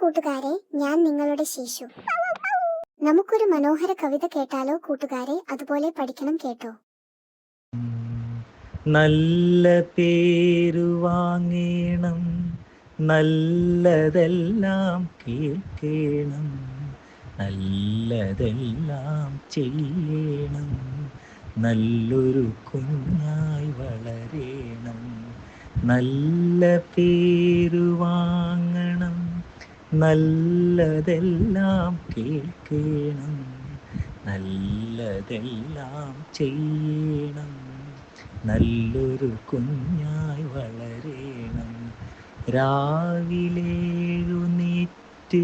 കൂട്ടുകാരെ ഞാൻ നിങ്ങളുടെ ശിശു. നമുക്കൊരു മനോഹര കവിത കേട്ടാലോ കൂട്ടുകാരെ? അതുപോലെ പഠിക്കണം കേട്ടോ. നല്ല പേരു വാങ്ങേണം നല്ലതെല്ലാം കേൾക്കേണം നല്ലതെല്ലാം ചെയ്യണം നല്ലൊരു കുഞ്ഞായി വളരേണം നല്ല പേരു വാങ്ങണം നല്ലതെല്ലാം കേൾക്കണം. നല്ലതെല്ലാം ചെയ്യണം. നല്ലൊരു കുഞ്ഞായി വളരേണം. രാവിലെഴുന്നേറ്റ്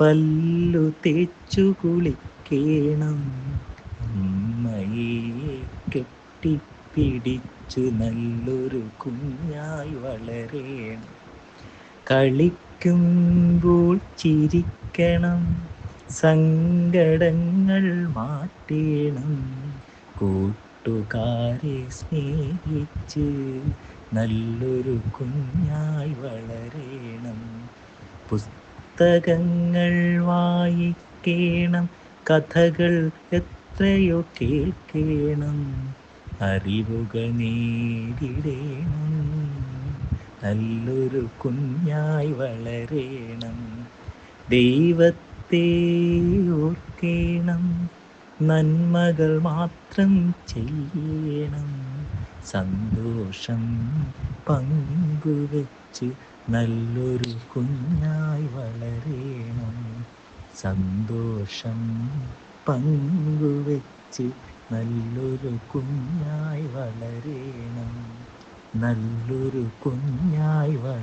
പല്ലു തേച്ചു കുളിക്കേണം. അമ്മയെ കെട്ടിപ്പിടിച്ചു നല്ലൊരു കുഞ്ഞായി വളരേണം. കളിക്കുമ്പോൾ ചിരിക്കണം. സങ്കടങ്ങൾ മാറ്റേണം. കൂട്ടുകാരെ സ്നേഹിച്ച് നല്ലൊരു കുഞ്ഞായി വളരേണം. പുസ്തകങ്ങൾ വായിക്കേണം. കഥകൾ എത്രയോ കേൾക്കേണം. അറിവുകൾ നേടിടേണം നല്ലൊരു കുഞ്ഞായി വളരേണം. ദൈവത്തെ ഓർക്കേണം. നന്മകൾ മാത്രം ചെയ്യണം. സന്തോഷം പങ്കുവെച്ച് നല്ലൊരു കുഞ്ഞായി വളരേണം. സന്തോഷം പങ്കുവെച്ച് നല്ലൊരു കുഞ്ഞായി വളരേണം. നല്ലൊരു കുഞ്ഞായി വളരേണം